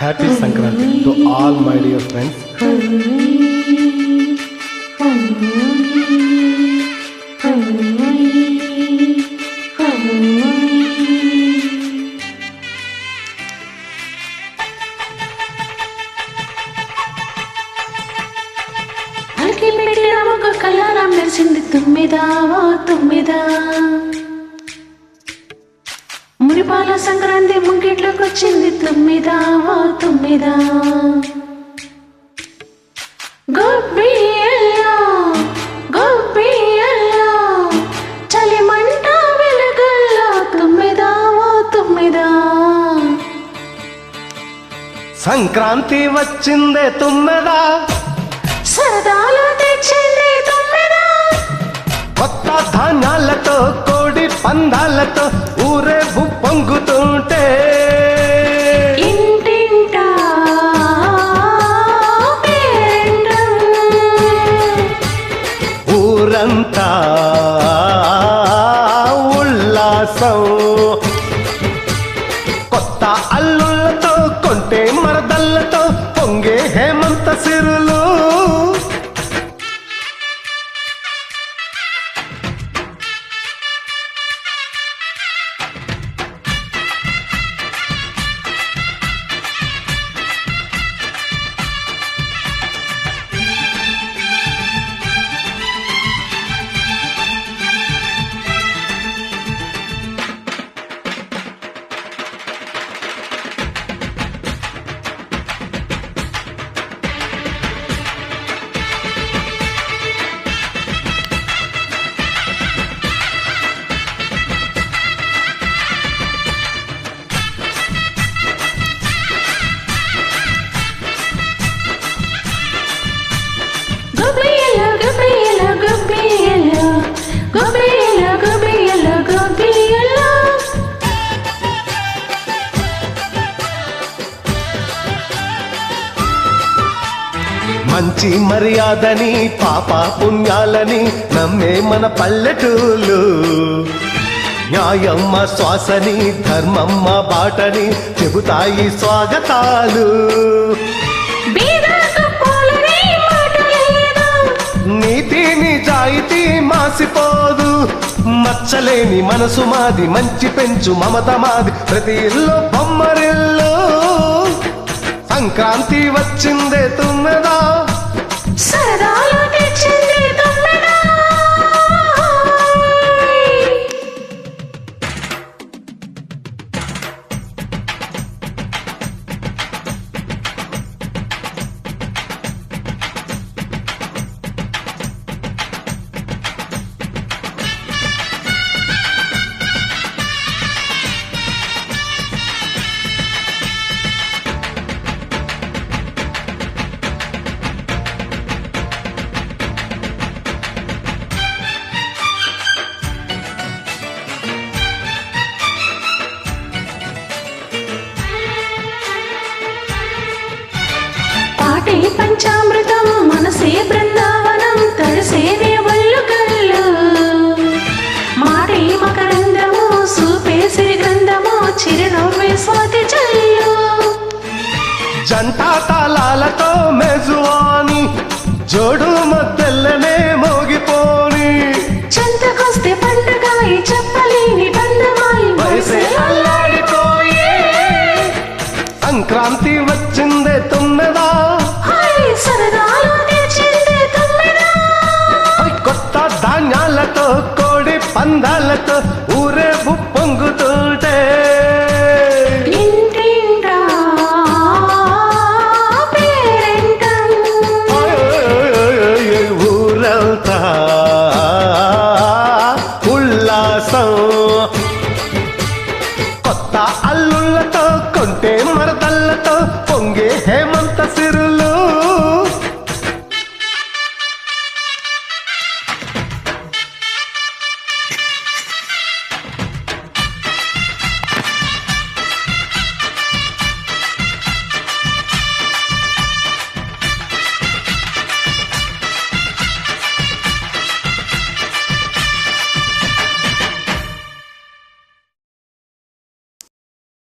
Happy Sankranti to all my dear friends అలికి పెట్టిన ఒక కళ్యాణం మెరిసింది తుమ్మిదా ఓ తుమ్మిదా. మురిపాల సంక్రాంతి ముంగిట్లోకి వచ్చింది తుమ్మిదా ఓ తుమ్మిదా. గొబ్బియల్లో గొబ్బియల్లో చలిమంట వెలుగుల్లో తుమ్మిదా ఓ తుమ్మిదా. సంక్రాంతి వచ్చిందే తుమ్మెదా. సరదాలు తెచ్చింది తుమ్మిదా. కొత్త ధాన్యాలతో కోడి పందాలతో ఊరే పొంగుతుంటే. ఊరంతా ఉల్లాసం. కొత్త అల్లుళ్ళతో కొంటే మరదళ్ళతో పొంగే హేమంత సిరులు. మంచి మర్యాదని పాప పుణ్యాలని నమ్మే మన పల్లెటూళ్ళు. న్యాయమ్మ శ్వాసని ధర్మమ్మ బాటని చెబుతాయి స్వాగతాలు. నీతి నిజాయితీ మాసిపోదు. మచ్చలేని మనసు మాది మంచి పెంచు మమత మాది. ప్రతి ఇల్లు బొమ్మరిల్లు. సంక్రాంతి వచ్చిందే తుమ్మెదా. సరదాలు స్వాతి చల్లు జంట తాళాలతో మెజువాని జోడు మద్దెల్లనే మోగిపోని. చెంతకొస్తే పండగాయి చెప్పలేని బంధమాయి వయసే అల్లాడిపోయే. సంక్రాంతి వచ్చిందే తుమ్మెదా. సరదాలు తెచ్చింది కొత్త ధాన్యాలతో కోడి పందాలతో కళలతో పొంగే హేమంత సిరులు.